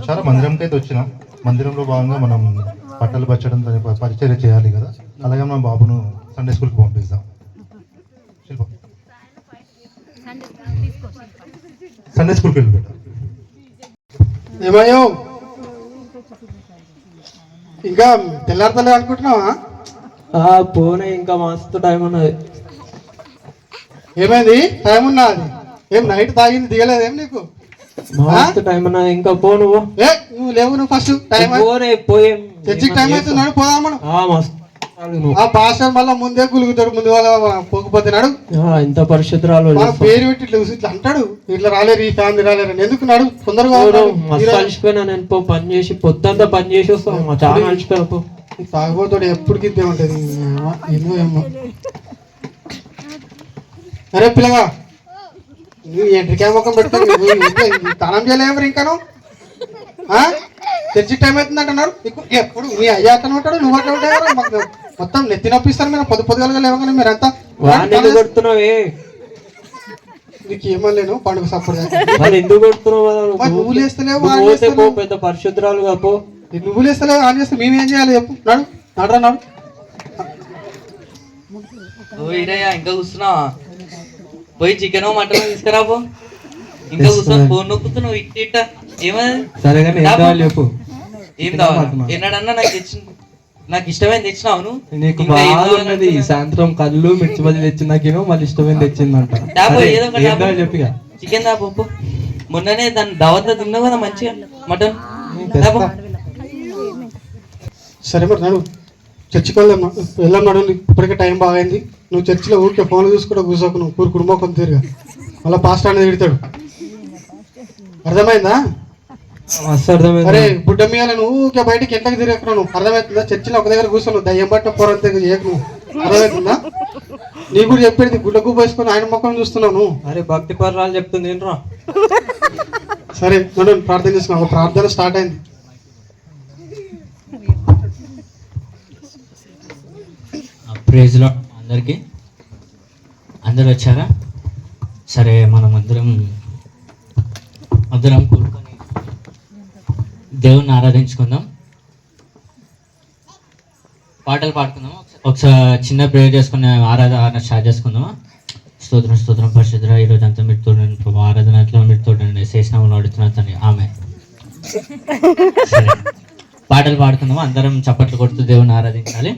చాలా మందిరంకి అయితే వచ్చినాం మందిరంలో భాగంగా మనం బట్టలు పచ్చడం దాని ప- పరిచర్య చేయాలి కదా. అలాగే మన బాబును సండే స్కూల్కి పంపిస్తాం శిల్ప. సండే స్కూల్కి వెళ్ళి ఏమయ్యో? ఇంకా తెల్లారితలే అనుకుంటున్నావా? ఆ పోనే ఇంకా మస్తు టైం ఉన్నది. ఏమైంది? టైం ఉన్నది ఏం నైట్ తాగింది దిగలేదేం నీకు? టైం ఉన్నది ఇంకా పో నువ్వు. ఏ నువ్వు లేవు నువ్వు ఫస్ట్ టైం పోనే పోయే. చర్చికి టైం అవుతున్నాడు పోదాం మనం. ఆ పాస్టర్ మళ్ళీ ముందే గులుగుతాడు ముందు వాళ్ళ పోకపోతున్నాడు ఆ, ఇంత పరిశుద్ధరాలు పేరు పెట్టి ఇట్లా చూసి ఇట్లా అంటాడు. ఇట్లా రాలేరు ఈ ఫ్యామిలీ రాలేరు. ఎందుకు నాడు? తొందరగా అలసిపోయినా నేను పో పని చేసి పొద్దంతా పని చేసి వస్తాను మా చాలా అలసిపోయినా పో. తాగుబోతాడు ఎప్పటికి ఇద్దే ఉంటది? ఎన్నో ఏమో. అరే పిల్లగా నువ్వు ఎంట్రికాయ ముఖం పెట్టుకొని తనం చేయలేవు ఇంకాను? చర్చి టైం అవుతుంది అంటున్నారు నీకు ఎప్పుడు మీ అయ్యా అతను ఉంటాడు నువ్వు అట్లా ఉంటావు మాకు మొత్తం నెత్తి నొప్పిస్తారు మీరు పొద్దు పొద్దుగా లేవగానే మీరంతా వాడిని ఎందుకు కొడుతున్నావే? నీకు ఏమలేను పండుగ సపోర్ట్ మరి ఎందుకు కొడుతున్నావు కదా? నువ్వు? మరి లేస్తలేవు. పెద్ద పరిశుద్ధరాలుగా పో. నువ్వు లేస్తలేవు ఆన్ చేస్తే మేము ఏం చేయాలి చెప్పు. నాడు నడరా నాడు. ఓ ఈరయ్య ఇంకా కూర్చున్నావా? పోయి చికెన్ మటన్ తీసుకురా పో. ఇంకా కూర్చొని ఫోన్ నొక్కుతున్నావు ఇట్ట ఇట్ట. ఏమది సరే కానీ ఏం. కావాలి చెప్పు. ఏం కావాలి? ఎన్నడన్నా నాకు తెచ్చిన నాకు ఇష్టమైంది తెచ్చినావు నువ్వు. నీకు ఇంకా ఏం బాగా కావాలంటే ఉన్నది. సాయంత్రం కళ్ళు మిర్చి బదులు తెచ్చి నాకేనో మళ్ళీ ఇష్టమైంది తెచ్చిందంట ఏదో ఒకటి చెప్పిగా చికెన్ దా పప్పు మొన్ననే దాని దావత్లో తిన్నావు కదా మంచిగా? మటన్. సరే మరి నడు. చర్చికి వెళ్దాం వెళ్దాం నడు ఇప్పటికే టైం బాగైంది. నువ్వు చర్చిలో ఊరికే ఫోన్ చూసుకుంటూ కూర్చోకు నువ్వు కూరు కుటుంబం కొంత తిరిగా. మళ్ళీ పాస్ట్ అనేది తిడతాడు. అర్థమైందా? అరే బుడ్డ మీయాల నువ్వు ఊరికే బయటికి ఎంతకు తిరగకున్నావు నువ్వు? అర్థమవుతుందా? చర్చిలో ఒక దగ్గర కూర్చోను దయ్యం పట్ట పోరంతే చేయకు నువ్వు. అర్థమవుతుందా? నీ కూడా చెప్పేది గుడ్డ గుబ్బ వేసుకొని ఆయన ముఖం చూస్తున్నావు నువ్వు. అరే భక్తి పర్రాలు చెప్తుంది ఏంట్రా? సరే నడు ప్రార్థన చేసుకున్నావు ప్రార్థన స్టార్ట్ అయింది. ప్రేజ్లో అందరికీ? అందరు వచ్చారా? సరే మనం అందరం అందరం కూడుకొని దేవుణ్ణి ఆరాధించుకుందాం. పాటలు పాడుకుందాం ఒకసారి చిన్న ప్రేయర్ చేసుకుని ఆరాధన స్టార్ట్ చేసుకుందామా? స్తోత్రం స్తోత్రం పరిశుద్ధ ఈరోజు అంతా మీరు తోడండి ప్రభు. ఆరాధనలో మీరు తోడండి. శేషనామలు అడుగుతున్నా ఆమె పాటలు పాడుకుందాం అందరం చప్పట్లు కొడుతూ దేవుని ఆరాధించాలి.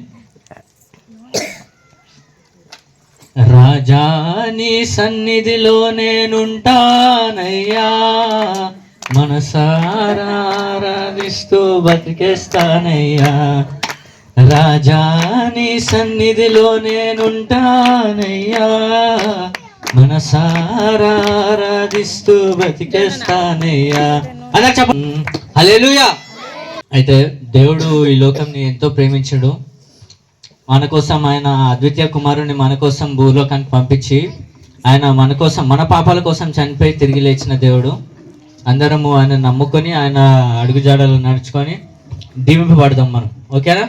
రాజాని సన్నిధిలో నేనుంటానయ్యా. మనసారాధిస్తూ బతికేస్తానయ్యా. రాజాని సన్నిధిలో నేనుంటానయ్యా. మనసారాధిస్తూ బతికేస్తానయ్యా. అలా చెప్ప హల్లెలూయా. అయితే దేవుడు ఈ లోకంని ఎంతో ప్రేమించాడు. మన కోసం ఆయన అద్వితీయ కుమారుని మన కోసం భూలోకానికి పంపించి ఆయన మన కోసం మన పాపాల కోసం చనిపోయి తిరిగి లేచిన దేవుడు. అందరము ఆయన నమ్ముకొని ఆయన అడుగుజాడలు నడుచుకొని దీవింపబడదాం మనం. ఓకేనా?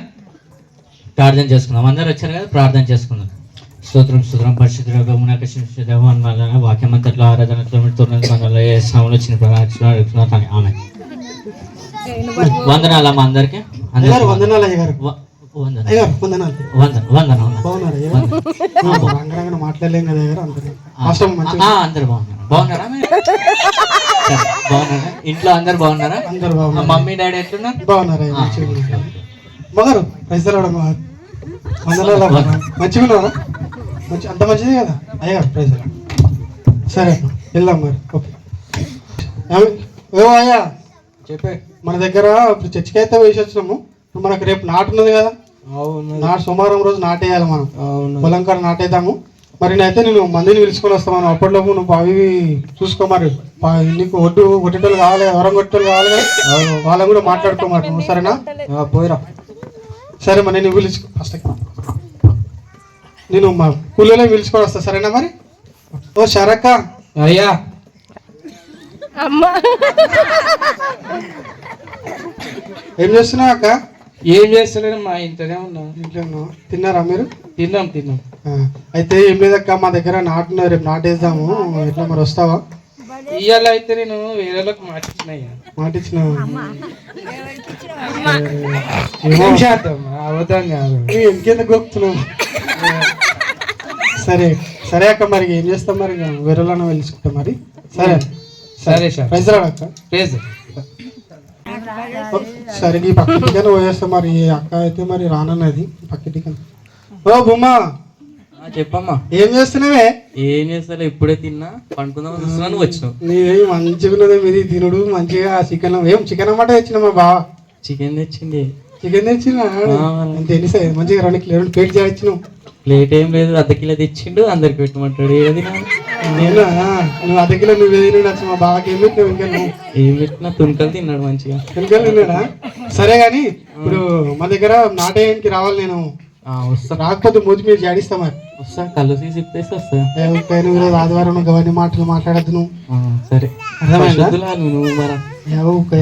ప్రార్థన చేసుకుందాం. అందరు వచ్చారు కదా? ప్రార్థన చేసుకుందాం. స్తోత్రం స్తోత్రం. పరిశుద్ధ దేవన్ వల్ల వాక్యం అంతట్లో మన ఏ స్నామంలో చిన్న ప్రార్థన ఆమె అందరికి. వందనాలు వందనాలు. వందన వందన వందన. బాగున్నారు? మాట్లాడలేం కదా అందరూ మంచి బాగున్నారు బాగున్నారా? ఇంట్లో అందరు బాగున్నారా? అందరు బాగున్నారు. మమ్మీ డాడీ ఎట్లున్నారు? బాగున్నారు అయ్యా. మగారు పైసలు వందనాలు ఉన్నారా? మంచి అంత మంచిదే కదా? అయ్యా పైసలు. సరే వెళ్దాం మరి. ఓకే. అయ్యా. చెప్పే. మన దగ్గర ఇప్పుడు చర్చికి అయితే వేసి వచ్చినాము. మనకు రేపు నాటు ఉన్నది కదా. నాటు సోమవారం రోజు నాటేయాలి మనం. అవును. పొలం కాడ నాటేద్దాము. మరి నేనైతే నేను మందిని పిలుచుకొని వస్తాను అప్పటిలోపు నువ్వు అవి చూసుకో మరి. నీకు ఒడ్డు కొట్టేటోళ్ళు కావాలి వరం కొట్టేటోళ్ళు కావాలి వాళ్ళని కూడా మాట్లాడుకో మరి నువ్వు సరేనా? పోయిరా. సరే మరి నేను పిలుచుకో ఫస్ట్ నేను మా కూలీలో పిలుచుకొని వస్తా సరేనా మరి? ఓ శరక్క. అయ్యా. ఏం చేస్తున్నావు అక్క? ఏం చేస్తలేను మా ఇంట్లోనే ఉన్నా. ఇంట్లో? తిన్నారా మీరు? తిన్నాం తిన్నాం. అయితే ఏం లేదక్క మా దగ్గర నాటున్నారు రేపు నాటేద్దాము ఎట్లా మరి వస్తావా? ఇవాళ అయితే నేను వేరేలోకి మార్చినాయ్యా మాట ఇచ్చిన ఏం చేద్దాం? అవతాం కాదు. ఇంకెందుకు గొక్కుతున్నావు? సరే సరే అక్క మరి ఏం చేస్తాం మరి? వేరేలోనే వెళ్ళుకుంటాం మరి. సరే. సరే సార్. పైసలు అక్క? ప్లీజ్ సరే ఈ పక్కటికనే పోయేస్తాం మరి అక్క అయితే మరి రానన్నది పక్కటికని. ఓ బొమ్మ చెప్పమ్మా. ఏం చేస్తున్నావే? ఏం చేస్తారో ఇప్పుడే తిన్నా. పండుకుందాం చూస్తున్నా నువ్వు వచ్చినావు. మంచిగా ఉన్నది మీది తినుడు మంచిగా చికెన్ ఏం చికెన్ అన్నమాట తెచ్చిన మా బావ? చికెన్ తెచ్చింది. చికెన్ తెచ్చిన? సై- మంచిగా రెండు కిలో రెండు ప్లేట్ చేయించినావు. ప్లేట్ ఏం లేదు అర్ధ కిలో తెచ్చిండు అందరికి పెట్టమంటాడు. ఏది నేనా? నువ్వు అర్ధ కిలో నువ్వు తినుడు వచ్చి మా బావకి ఏం పెట్టినావు ఇంకా నువ్వు? ఏం పెట్టినా తునకలు తిన్నాడు మంచిగా. వెనకాల తిన్నాడా? సరే కానీ ఇప్పుడు మా దగ్గర నాటేయడానికి రావాలి నేను. రాకపోతే మూతి మీరు జాడిస్తా మరి. వస్తా కళ్ళు తీసి ఇప్పేసి వస్తా. నువ్వు ఈరోజు ఆదివారం నువ్వు గవన్నీ మాటలు మాట్లాడద్దు నువ్వు. ఆ, సరే. అర్థమైందా? నువ్వు మరి.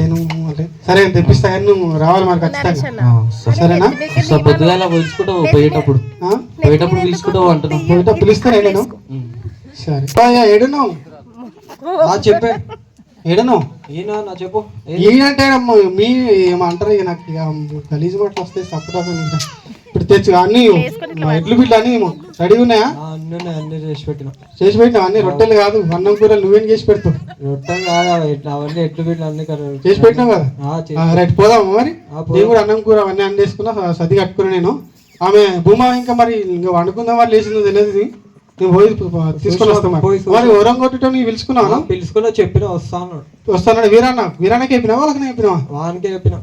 నువ్వు సరే తెప్పిస్తా కానీ నువ్వు రావాలి మరి ఖచ్చితంగా. సరేనా? వస్తా పొద్దుగాల పిలుచుకుంటావు పోయేటప్పుడు. ఆ? పోయేటప్పుడు పిలుచుకుంటావు అంటున్నావు. పోయిట పిలుస్తానే నేను. సరే. బాయ్, ఏడున్నావు? చెప్పే. ఏడున్నావు ఈయన నా చెప్పు. అమ్మ మీ ఏమంటారు ఇక నాకు ఇక గలీజ్ మాటలు వస్తాయి సపోర్ట్ ఇప్పుడు తెచ్చు అన్ని ఎడ్లు బిడ్డలు అన్ని రెడీ ఉన్నాయా? అన్నీ అన్నీ చేసి పెట్టిన. చేసి పెట్టినావు అన్ని రొట్టెలు కాదు అన్నం కూర నువ్వేం చేసి పెడతావు? రొట్టె కాదు అవన్నీ ఎట్లు బిడ్డలు అన్ని. చేసి పెట్టినావు కదా? ఆ, చేసి- ఆ, రైట్ పోదామా మరి. నేను కూడా అన్నం కూర అవన్నీ అన్ని వేసుకున్నా సది కట్టుకున్నా నేను. ఆమె భూమా ఇంకా మరి ఇంకా వండుకుందాం వాళ్ళు లేచిందో తెలియదు. నేను పోయి తీసుకొని వస్తాం మరి. ఓరం కొట్టడం నీకు పిలుచుకున్నావా? పిలుచుకున్నా చెప్పిన వస్తాను వస్తాను వీరన్న వీరన్నకి చెప్పినావా? వాళ్ళకి చెప్పినావా? వానికే చెప్పిన.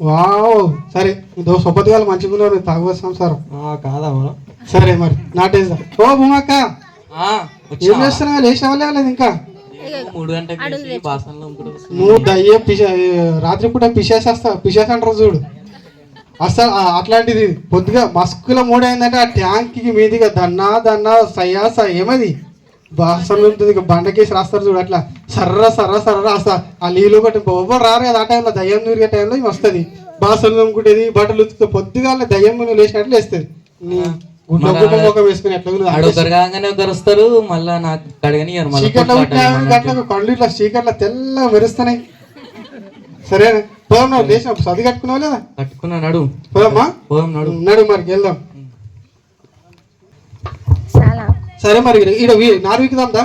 వావ్ సరే. దో సొప్పతిగాలు మంచిగా ఉన్నారు తాగుబోతు సంసారం. ఆ, కాదా మనం? సరే మరి నాటేద్దాం ఓ భూమక్క. ఆ, ఏం? చేస్తున్నావు? లేచావా? లేదు ఇంకా? నేను మూడు గంటలకు రాత్రి పూట పిశాసేస్తా పిశాస్ అంటారు చూడు. అసలు అట్లాంటిది పొద్దుగా మస్కుల మూడు అయిందంటే ఆ ట్యాంక్కి మీదిగా దన్నా దన్నా సయ్యా స ఏమది? బాసనలు ఉంటుంది ఇక బండకేసి రాస్తారు చూడు అట్లా. సర్ర సర్ర సర్ర రాస్తా. ఆ నీళ్ళు ఒకటి ఎవ్వరు రారు కదా ఆ టైంలో దయ్యం తిరిగే తోముకుంటే ఇవి వస్తుంది? బాసనలు తోముకుంటేది బట్టలు ఉతుకుతే పొద్దుగా దయ్యం నువ్వు లేచినట్లు వేస్తుంది మళ్ళా నాకు మళ్ళీ చీకట్లో కళ్ళు ఇట్లా చీకట్లో తెల్ల మెరుస్తున్నాయి. సరే పోదాం నువ్వు లేచినప్పుడు సది కట్టుకున్నావు లేదా? కట్టుకున్నా నడు. పోదమ్మా పోదాం నడు. ఉన్నాడు మరి వెళ్దాం చాలా. సరే మరి ఈడ నారు. విక్కుదాం దా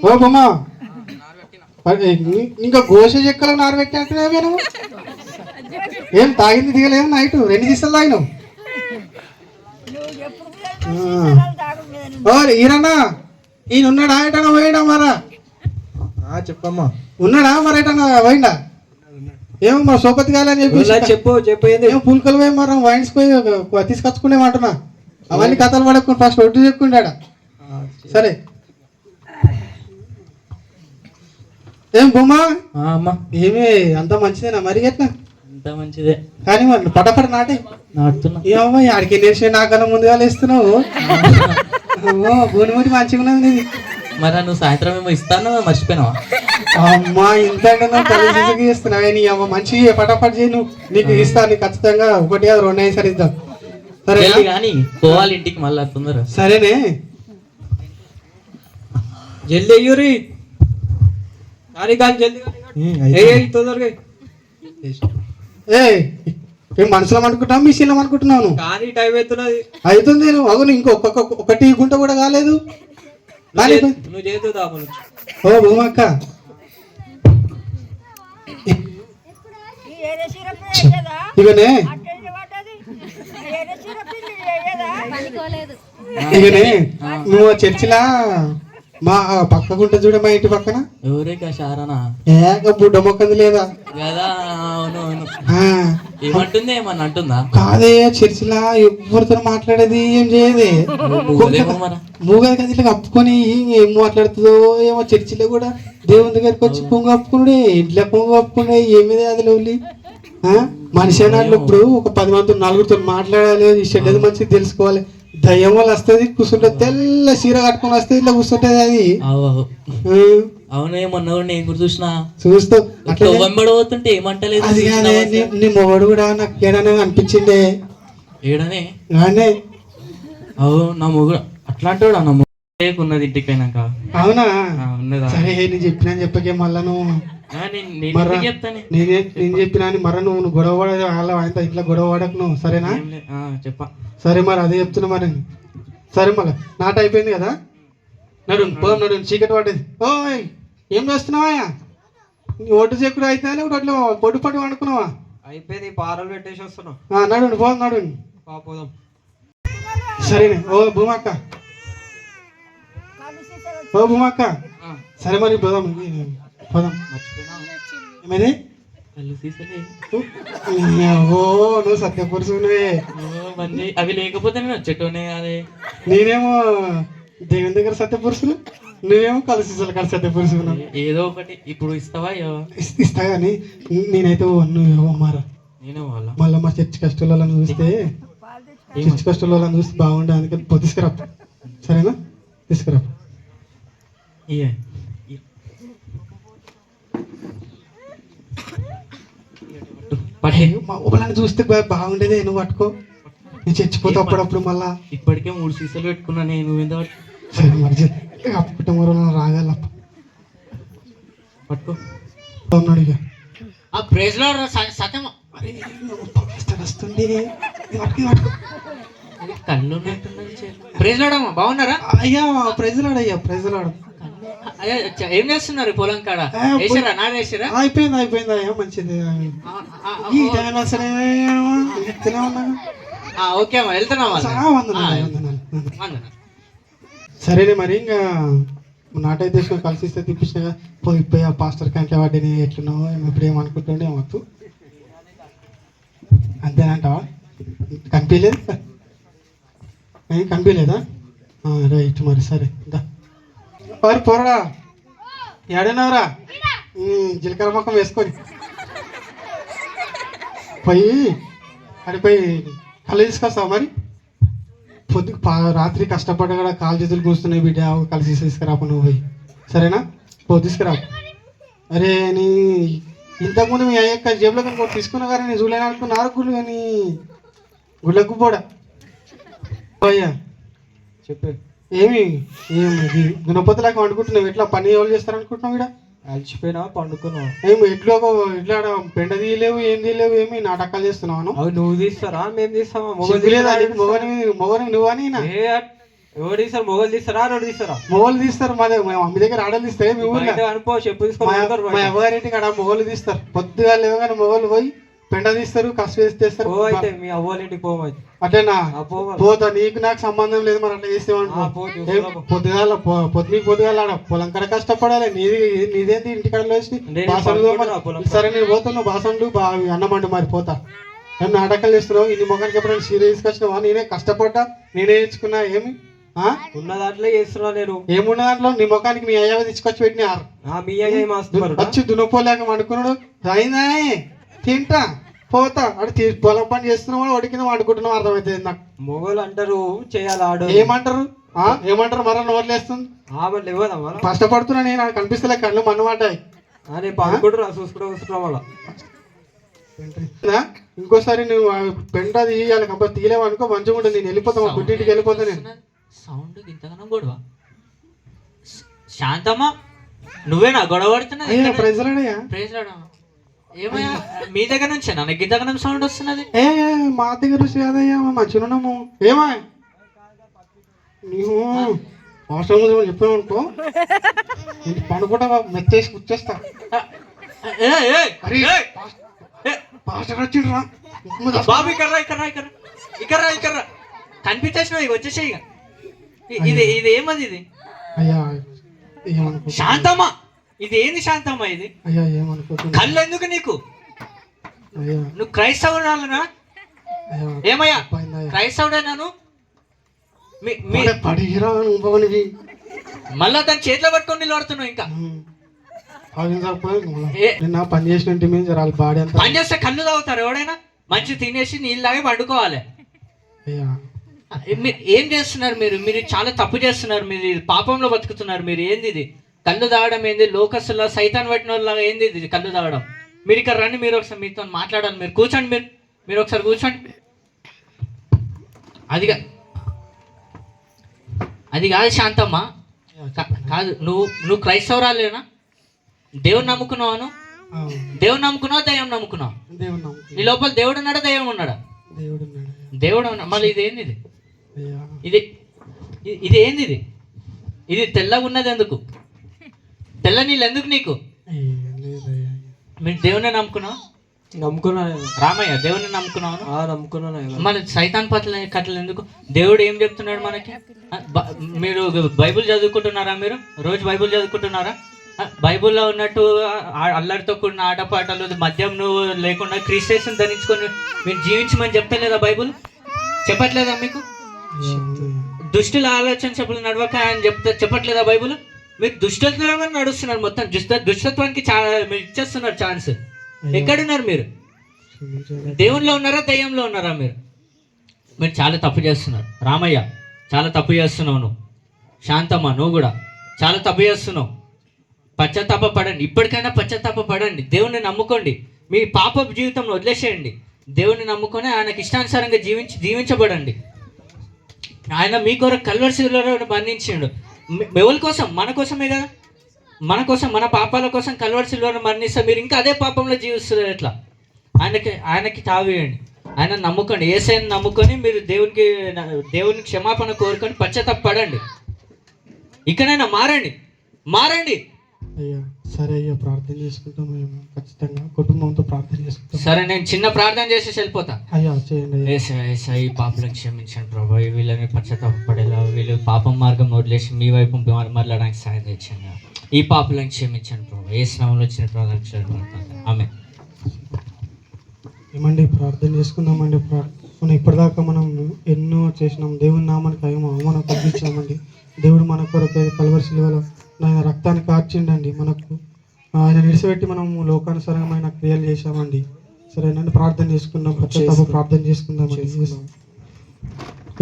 ఓ బొమ్మ ఇంకా గోష చెక్కలు నారు పెట్టినట్టున్నావే నువ్వు ఏం తాగింది దిగలేదు నైట్? రెండు దిశలు తాగినావు? ఈరన్నా ఈయన ఉన్నాడా? ఎటన్నా పోయినా మరా? ఆ, చెప్పమ్మా. ఉన్నాడా మరి ఎటన్నా పోయిండా? ఏమో మరి సోపతి కాలని చెప్పి చెప్పు చెప్పు ఏంది? ఏం పుల్కలు పోయి మరి వైన్స్ పోయి తీసుకొచ్చుకునేమంటున్నా అవన్నీ కథలు పడకుండా ఫస్ట్ ఒడ్డు చెప్పుకుంటాడా? సరే. ఏం బొమ్మ? ఆ, అమ్మా. ఏమి అంత మంచిదేనా? మరి ఎట్లా? అంత మంచిదే. కానీ మరి పటపట నాటే. నాటుతున్నా. ఏమమ్మా ఆడికి నాకన్నా ముందుగా లేస్తున్నావు? భూమి ముడి మంచిగా ఉన్నది నీది. మరి నువ్వు సాయంత్రం ఏమో ఇస్తాను మర్చిపోయినావా? అమ్మా ఇంత తల్లి చేస్తున్నావే. నీ అమ్మ మంచి పటాపట్ చేయి నువ్వు. నీకు ఇస్తా నీకు ఖచ్చితంగా ఒకటి కాదు రెండు అయినా సరే ఇద్దాం. సరే కానీ పోవాలి ఇంటికి మళ్ళా తొందర. సరేనే? జల్దీ అయ్యూరి. కానీ కానీ జల్దీ. తొందరగా. ఏ ఏం మనసులో అనుకుంటున్నావు మీ శీలం అనుకుంటున్నావు నువ్వు కానీ టైం అవుతున్నది అవుతుంది నువ్వు అవును ఇంకొక ఒకటి గుంట కూడా కాలేదు. కానీ నువ్వు చేతు ఓ భూమక్క. ఇకనే ఇకనే నువ్వు చర్చిలా మా పక్క గుంట చూడ మా ఇంటి పక్కన. ఎవరే శారనా? ఏక బుడ్డ మొక్కంది లేదా? కదా అవును అవును. ఆ, ఏమంటుంది ఏమన్నా అంటుందా? కాదే చర్చిలా ఎవరితో మాట్లాడేది ఏం చేయదే? మూగది కదా ఇట్లా కప్పుకొని ఏం మాట్లాడుతుందో ఏమో చర్చిలో కూడా దేవుని దగ్గరికి వచ్చి పొంగు కప్పుకున్నాడే ఇంట్లో పొంగు కప్పుకునే ఏమిది అది లోలి మనిషి అన్నాళ్ళు ఇప్పుడు ఒక పది మంది నలుగురితో మాట్లాడాలి ఈ చెడ్డది మంచిది తెలుసుకోవాలి. దయ్యం వల్ల వస్తుంది కూర్చుంటే తెల్ల చీర కట్టుకొని వస్తే ఇట్లా కూర్చుంటది అది. అవునే మొన్న నేను కూడా చూసిన? చూస్తూ. అట్లా వెంబడబోతుంటే ఏమంటలేదు అది కాదే నీ మొగడు కూడా నాకు ఏడనే అనిపించిందే ఏడనే? అవు నా మొగుడు. అట్లాంటి వాడు నా ఉన్నది ఇంటికి పోయినాక అవునా ఉన్నదా? సరే నేను చెప్పినా చెప్పకే మళ్ళా నువ్వు. ఆ, నేను చెప్పినా అని మర నువ్వు నువ్వు గొడవ పడ వాళ్ళ ఆయనతో ఇంట్లో గొడవ పడకు నువ్వు సరేనా? చెప్పా. సరే మరి అదే చెప్తున్నా మరి. సరే మళ్ళా నాట అయిపోయింది కదా? నడు పోదాం నడు చీకటి పడ్డది. ఓయ్ ఏం చేస్తున్నావా ఒడ్డు చెక్కుడు అయితే లేకపోతే అట్లా పొట్టు పట్టు వండుకున్నావా? అయిపోయింది పారలు పెట్టేసి వస్తున్నాం. ఆ, నడు పోదాం నడు. పాపోదాం సరేనే ఓ భూమక్క. భూమక్క ఆ, సరే మరి పోదాం. పోదాం. ఏమైంది? ఓ నువ్వు మంది అవి లేకపోతే నేను వచ్చేటోనే అదే నేనేమో దేవుని దగ్గర సత్యపురుషులు నువ్వేమో కలిసి కాడ సత్యపురుషులు ఏదో ఒకటి. ఇప్పుడు ఇస్తావా? ఇస్తా కానీ నేనైతే నువ్వేమో మారా నేనే వాళ్ళ మళ్ళీ మా చర్చి కష్టాలను చూస్తే చర్చి కష్టాలను చూస్తే బాగుండే అందుకని తీసుకురా సరేనా? తీసుకురా ఇయ్యే పడే మా ఊళ్ళని చూస్తే బాగుండేదే నువ్వు పట్టుకో నేను చచ్చిపోతా అప్పుడప్పుడు మళ్ళా ఇప్పటికే మూడు సీసాలు పెట్టుకున్నా నేను ఎంత సరే మరి మరో రాగల పట్టుకో ఉన్నాడు ఇక ఆ ప్రైజ్లో సత్యం పాస్టర్ వస్తుంది పట్టుకో, కళ్ళు. ప్రైజ్ లోడమ్మా బాగున్నారా అయ్యా ప్రైజ్లాడు అయ్యా ప్రైజ్లాడు అయ్యా, చ- ఏం చేస్తున్నారు పొలం కాడ? వేసారా? నాది వేసారా? అయిపోయింది అయిపోయింది అయ్యా మంచిది. ఈ టైం అసలు చెప్తూనే ఉన్నాను ఆ, ఓకే అమ్మా వెళ్తున్నాం ఆ, వందనాలు, వందనాలు, వందనాలు. సరేనే మరి ఇంకా నాటైతే తీసుకొని కలిసి ఇస్తే తిప్పించిన పోయి పోయి ఆ పాస్టర్ కంటే వాటిని ఎట్లున్నావు ఇప్పుడు ఏమనుకుంటుండే ఏమవుతూ అంతేనంటావా? కనిపించలేదు? ఏం కనిపించలేదా? రైట్ మరి సరే దా. వారు పోరడా. ఏడనవరా? జీలకర్ర మొక్కం వేసుకొని. పోయి అడిపోయి కళ్ళు తీసుకొస్తావు మరి? పొద్దు పా- రాత్రి కష్టపడి కూడా కాలు చేతులు కూస్తున్నాయి బిడ్డ కలిసి తీసుకురాపు నువ్వు పోయి. సరేనా? పో తీసుకురా అరే నీ ఇంతకుముందు మీ అయ్యక్క జేబులో కనుక తీసుకున్నా కానీ నేను చూడలేను అనుకున్నారు గుళ్ళు కానీ గుళ్ళకు పోడా. అయ్యా చెప్పు. ఏమి? ఏమి? గుణపతిలాగా వండుకుంటున్నావు. ఎట్లా పని ఎవరు చేస్తారు అనుకుంటున్నావు ఇక్కడ అలసిపోయినా పండుకున్నావు ఏమి? ఎట్లో ఆడ పెండ తీయలేవు ఏం తీయలేవు ఏమి? నాటకాలు చేస్తున్నావు అవి నువ్వు తీస్తారా? మేము తీస్తామా? మొగలు తీస్తారా? నీకు? మొగని మొగని నువ్వని నా ఏ అట్- ఎవరు తీస్తారు? మొగలు తీస్తారా? ఎవరు తీస్తారా? మొగలు తీస్తారు. మా మా మమ్మీ దగ్గర ఆడలు తీస్తే మీ ఊర్లో? బయట అనుకో చెప్పు తీసుకొని మా ఆడ మొగలు తీస్తారు. పొద్దుగా లేవగానే మొగలు పోయి పెండ తీస్తారు. కసు మీ అవ్వాలి ఇంటికి పోమైతే అట్లేనా? పోతా నీకు నాకు సంబంధం లేదు మరి అట్లా చేసేవాడు. పొద్దుగాల పొద్దుకి పొద్దుగాల పొలం కడ కష్టపడాలి. నీది నీదేంటి ఇంటికాడ బాసనలు. పొలం సరే నేను పోతున్నావు బాసనలు బా అన్నమండి మరి పోతా. ఏం నాటకాలు చేస్తున్నావు? ఇన్ని మొఖానికి ఎప్పుడైనా సీరియస్ తీసుకొచ్చినావా? నేనే కష్టపడ్డా నేనే ఇచ్చుకున్నా ఏమి? ఉన్న దాంట్లో చేస్తున్నా నేను. ఏమున్న దాంట్లో? నీ ముఖానికి మీ అయ్యవ తీసుకొచ్చి పెట్టినారు. వచ్చి దునపోలేక వండుకున్నాడు. అయినా తింటా పోతా. అడు తీ- పొలం పని చేస్తున్నావు వాడి కింద వండుకుంటున్నావు అర్థమవుతుంది నాకు. మొగలు అంటారు చేయాలి ఆడు. ఏమంటారు? ఆ? ఏమంటారు? మరో ఆమె ఇవ్వదా మనం కష్టపడుతున్నా నేను నాకు కనిపిస్తలే కళ్ళు మన్నమాట నేను పడుకుంటున్నా చూసుకుంటూ వల్ల ఇంకోసారి నువ్వు ఆ పెంట తీయాలి కాబట్టి తీయలేవు అనుకో మంచిగా ఉంటుంది నేను వెళ్ళిపోతా మా పుట్టింటికి వెళ్ళిపోతా నేను. సౌండ్ ఇంతగానో గొడవ? శాంతమ్మా నువ్వేనా గొడవ పడుతున్నది అయ్యా ఏమయ్యా? మీ దగ్గర నుంచే? నా ఇంతగానం సౌండ్ వస్తున్నది? ఏ మా దగ్గర నుంచి కాదయ్యా మా ఉన్నాము. ఏమా? నీవు అవసరం చెప్పావు అనుకో. ఇంటి పండుకుంటా మెచ్చేసి కూర్చేస్తా. పాస్టర్ వచ్చిండ్రా బాబు ఇక్కడ రా, ఇక్కడ రా, ఇక్కడ. ఇక్కడ రా, ఇక్కడ రా. కనిపించేసినావు? ఇక వచ్చేసేయి ఇది ఇది ఏమది ఇది? అయ్యా శాంతమ్మ! ఇది ఏంది శాంతమ్మ ఇది? అయ్యా కళ్ళు ఎందుకు నీకు? అయ్యా. నువ్వు క్రైస్తవురాలనా ఏమయ్యా. క్రైస్తవుడేనాను మీ మీ అరే పడిగిరా నువ్వునివి మళ్ళా దాన్ని చేతిలో పట్టుకొని నిలబడుతున్నావు ఇంకా. నిన్న పని చేసిన ఇంటి మీద జరాలి బాడీ అంతా పని చేస్తే కళ్ళు తాగుతారు ఎవడైనా? మంచి తినేసి నీళ్ళు తాగి పండుకోవాలి ఏం చేస్తున్నారు మీరు? మీరు చాలా తప్పు చేస్తున్నారు. మీరు పాపంలో బతుకుతున్నారు. మీరు ఏంది ఇది? కళ్ళు తాగడం ఏంది? లోకస్తుల సైతాన్ పట్టిన వాళ్ళ ఏంది? ఇది కళ్ళు తాగడం. మీరు ఇక్కడ రండి మీరు ఒకసారి మీతో మాట్లాడాలి మీరు కూర్చోండి మీరు మీరు ఒకసారి కూర్చోండి. అది అది కాదు శాంతమ్మ. కాదు నువ్వు నువ్వు క్రైస్తవరాలేనా? దేవుని నమ్ముకున్నావు దేవుని నమ్ముకున్నావు దయ్యం నమ్ముకున్నావు? నీ లోపల దేవుడు ఉన్నాడా దయ్యం ఉన్నాడా? దేవుడు దేవుడు మళ్ళీ ఇది ఏంది ఇది? ఇది ఇది ఏంది ఇది? ఇది తెల్లగా ఉన్నది ఎందుకు? తెల్ల నీళ్ళు ఎందుకు నీకు? మీరు దేవుని నమ్ముకున్నావు? నమ్ముకున్నా రామయ్య దేవుని నమ్ముకున్నావు నమ్ముకున్నాను. మన సైతాన్ పట్ల కట్టలు ఎందుకు? దేవుడు ఏం చెప్తున్నాడు మనకి? మీరు బైబిల్ చదువుకుంటున్నారా మీరు? రోజు బైబిల్ చదువుకుంటున్నారా? బైబిల్లో ఉన్నట్టు అల్లరితో కూడిన ఆటపాటలు మద్యం నువ్వు లేకుండా క్రిస్టియన్స్ ధరించుకొని మీరు జీవించమని చెప్తలేదా బైబిల్? చెప్పట్లేదా మీకు. దుష్టుల ఆలోచన చెప్పులు నడవక అని చెప్తే చెప్పట్లేదా బైబిల్? మీరు దుష్టత్వంగా నడుస్తున్నారు మొత్తం. దుష్ట దుష్టత్వానికి చాలా మీరు ఇచ్చేస్తున్నారు ఛాన్స్ ఎక్కడున్నారు మీరు. దేవునిలో ఉన్నారా దయ్యంలో ఉన్నారా మీరు? మీరు చాలా తప్పు చేస్తున్నారు. రామయ్య చాలా తప్పు చేస్తున్నావు నువ్వు. శాంతమ్మ నువ్వు కూడా చాలా తప్పు చేస్తున్నావు. పశ్చాత్తాప పడండి ఇప్పటికైనా పశ్చాత్తాప పడండి దేవుణ్ణి నమ్ముకోండి. మీ పాప జీవితంలో వదిలేసేయండి. దేవుణ్ణి నమ్ముకొని ఆయనకి ఇష్టానుసారంగా జీవించి జీవించబడండి. ఆయన మీ కొరకు కల్వర్సిలో మరణించిండు ఎవరి కోసం మన కోసమే కదా? మన కోసం మన పాపాల కోసం కల్వరి సిల్వర్ని మరణిస్తే మీరు ఇంకా అదే పాపంలో జీవిస్తున్నారు ఎట్లా? ఆయనకి ఆయనకి తావేయండి ఆయన నమ్ముకోండి. ఏసైని నమ్ముకొని మీరు దేవునికి దేవునికి క్షమాపణ కోరుకొని పశ్చాత్తాపడండి ఇక్కడైనా మారండి. మారండి. అయ్యా. సరే అయ్యా ప్రార్థన చేసుకుంటాం మేము ఖచ్చితంగా కుటుంబంతో ప్రార్థన చేసుకుంటాం. సరే నేను చిన్న ప్రార్థన చేసి వెళ్ళిపోతా. అయ్యా చేయండి ఈ పాపలను క్షమించండి ప్రభా. వీళ్ళని పశ్చాత్తాపడేలా వీళ్ళు పాపం మార్గం వదిలేసి మీ వైపు మరలడానికి సాయం తెచ్చండి ఈ పాపలను క్షమించండి ప్రభా. ఏ స్నామంలో వచ్చిన ప్రార్థన ఆమె ఏమండి ప్రార్థన చేసుకుందామండి ప్రార్థన ఇప్పటిదాకా మనం ఎన్నో చేసినాం. దేవుని నామానికి అయ్యో అవమానం తగ్గించామండి దేవుడు మన కొరకు కలవరి శిలువలో ఆయన రక్తాన్ని కార్చిండండి. మనకు ఆయన నిడిచిపెట్టి మనం లోకానుసారమైన క్రియలు చేశామండి. సరేనండి ప్రార్థన చేసుకుందాం ప్రార్థన చేసుకుందామండి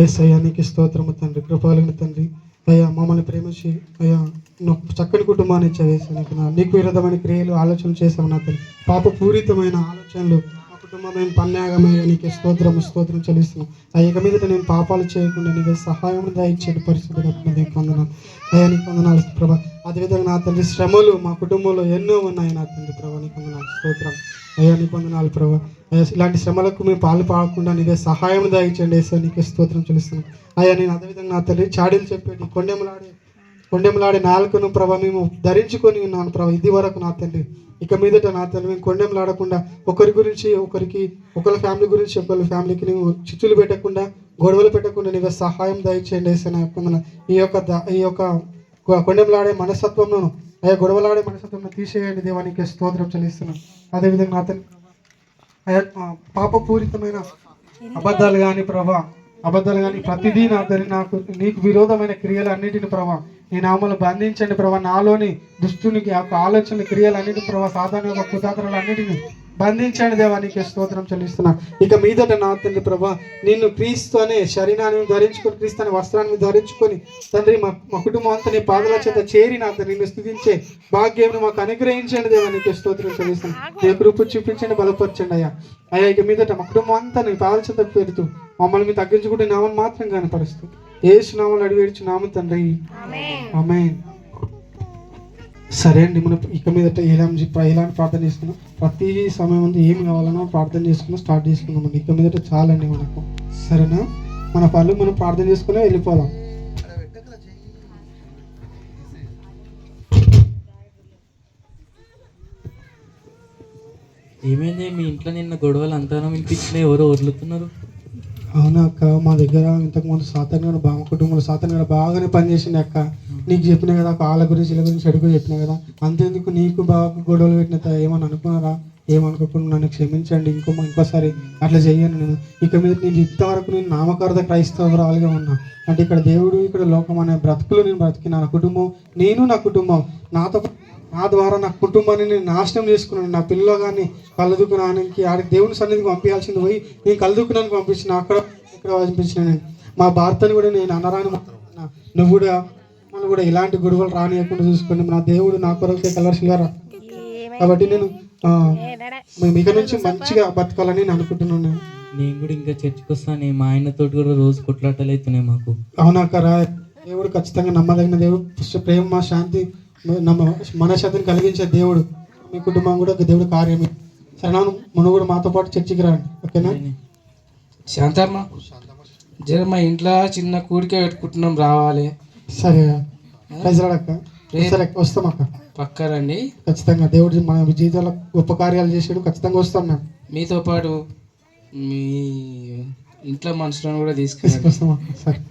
ఎస్ అయ్యా నీకు స్తోత్రము తండ్రి కృపాలిన తండ్రి. అయ్యా మమ్మల్ని ప్రేమించి అయ్యా నువ్వు చక్కని కుటుంబాన్ని ఇచ్చేవేసి నీకు విరుద్ధమైన క్రియలు ఆలోచనలు చేసావు నా తల్లి పాప పూరితమైన ఆలోచనలు కుటుంబం మేము పన్యాగమయ్యా నీకు స్తోత్రం స్తోత్రం చెల్లిస్తున్నాం. ఆ ఇక మీద నేను పాపాలు చేయకుండా నీకు సహాయం దయచేది పరిస్థితులు నీకు వందనాలు. అయ్యా నీకు వందనాలు ప్రభా. అదేవిధంగా నా తల్లి శ్రమలు మా కుటుంబంలో ఎన్నో ఉన్నాయి నా తండ్రి ప్రభా. నీకు వందనాలు స్తోత్రం. అయ్యా నీకు వందనాలు ప్రభా. ఇలాంటి శ్రమలకు మేము పాలు పాడకుండా నీవే సహాయం దాయించండి వేసా నీకే స్తోత్రం చెల్లిస్తున్నాం. అయ్యా నేను అదేవిధంగా నా తల్లి చాడీలు చెప్పేటి కొండెములాడే కొండెములాడే నాలుకను ప్రభా మేము ధరించుకొని ఉన్నాను ప్రభా. ఇది వరకు నా తండ్రి ఇక మీదట నా తండ్రి మేము కొండెంలాడకుండా ఒకరి గురించి ఒకరికి ఒకరి ఫ్యామిలీ గురించి ఒకరి ఫ్యామిలీకి నువ్వు చిచ్చులు పెట్టకుండా గొడవలు పెట్టకుండా నీకు సహాయం దయచేయండి వేసా యొక్క ఈ యొక్క ఈ యొక్క కొండెంలాడే మనస్తత్వంను అయ్యా గొడవలాడే మనస్తత్వంలో తీసేయండి దేవానికి స్తోత్రం చెల్లిస్తున్నాను అదేవిధంగా నా అయ్యా ఆ, పాపపూరితమైన అబద్ధాలు కానీ ప్రభా అబద్ధాలు కానీ ప్రతిదీ నా నాకు నీకు విరోధమైన క్రియలు అన్నిటిని ప్రభా ఈ నామలు బంధించండి ప్రభా. నాలోని దుస్తునికి యొక్క ఆలోచన క్రియలు అన్నిటి ప్రభా సాధారణ యొక్క కుతాత్రాలు అన్నిటిని బంధించండి దేవా. నీకు స్తోత్రం చెల్లిస్తున్నా. ఇక మీదట నా తండ్రి ప్రభా నిన్ను క్రీస్తు అనే శరీరాన్ని ధరించుకొని క్రీస్తు అనే వస్త్రాన్ని ధరించుకొని తండ్రి మా మా కుటుంబం అంతా నీ పాదల చేత చేరి నా తండ్రి నిన్ను స్థుతించే భాగ్యం మాకు అనుగ్రహించండి దేవా. నీకు స్తోత్రం చెల్లిస్తాను నీ కృప చూపించండి బలపరచండి అయ్యా. అయ్యా ఇక మీదట మా కుటుంబం అంతా నీ పాదల చేత పెడుతూ మమ్మల్ని మీ తగ్గించుకుంటే నామని మాత్రం కనపరుస్తూ ఏసు నామలు అడివేడ్చి నామం తండ్రి. ఆమేన్. సరే అండి మనం ఇక మీదట ఎలాంటి ఎలాంటి ప్రార్థన చేసుకున్నాం ప్రతి సమయం ముందు ఏం కావాలన్నా ప్రార్థన చేసుకున్నాం స్టార్ట్ చేసుకున్నామండి ఇక మీదట చాలండి మనకు. సరేనా? మన పనులు మనం ప్రార్థన చేసుకుని వెళ్ళిపోదాం. ఏమైంది? మీ ఇంట్లో నిన్న గొడవలు అంతగానో వినిపించినాయి ఎవరో వదులుతున్నారు అవునా అక్క? మా దగ్గర ఇంతకుముందు సాతన్ గారు బామ కుటుంబంలో సాతన్ గారు బాగానే పనిచేసింది అక్క. నీకు చెప్పిన కదా వాళ్ళ గురించి వీళ్ళ గురించి అడుగు చెప్పిన కదా. అంతేందుకు నీకు బాగా గొడవలు పెట్టిన త- ఏమని అనుకున్నారా? ఏమనుకోకుండా నన్ను క్షమించండి ఇంకో ఇంకోసారి అట్లా చేయను నేను. ఇక మీద నేను ఇంతవరకు నేను నామకార్థ క్రైస్తవరాలుగా ఉన్నా. అంటే ఇక్కడ దేవుడు ఇక్కడ లోకం అనే బ్రతుకులు నేను బ్రతికిన నా కుటుంబం నేను నా కుటుంబం. నాతో పాటు నా ద్వారా నా కుటుంబాన్ని నేను నాశనం చేసుకున్నాను. నా పిల్లలు కానీ కళ్ళదుకునానికి ఆడికి దేవుని సన్నిధికి పంపించాల్సింది పోయి నేను కళ్ళదుకునానికి పంపించిన అక్కడ ఇక్కడ పంపించిన నేను. మా భర్తని కూడా నేను అనరాని. నువ్వు కూడా మన కూడా ఇలాంటి గొడవలు రానియకుండా చూసుకోండి నా దేవుడు నా కొరకే కలర్స్గా రా కాబట్టి నేను మేము ఇక నుంచి మంచిగా బతకాలని నేను అనుకుంటున్నాను నేను. కూడా ఇంకా చర్చికి వస్తాను. మా ఆయనతో కూడా రోజు కొట్లాటలు అవుతున్నాయి మాకు. అవునాకరా దేవుడు ఖచ్చితంగా నమ్మదగిన దేవుడు. ప్రేమ శాంతి. నమ్మ మనశ్శాంతిని కలిగించే దేవుడు మీ కుటుంబం కూడా ఒక దేవుడు కార్యమే. సరేనా మనం కూడా మాతో పాటు చర్చికి రండి. ఓకేనా? శాంతమ్మ జర మా ఇంట్లో చిన్న కూడిక పెట్టుకుంటున్నాం రావాలి. సరే. ప్రజలక్క వస్తాం అక్క. పక్క రండి. ఖచ్చితంగా దేవుడు మన జీవితంలో గొప్ప కార్యాలు చేసాడు ఖచ్చితంగా వస్తాం మేము. మీతో పాటు మీ ఇంట్లో మనుషులను కూడా తీసుకొస్తాం అక్క. సరే.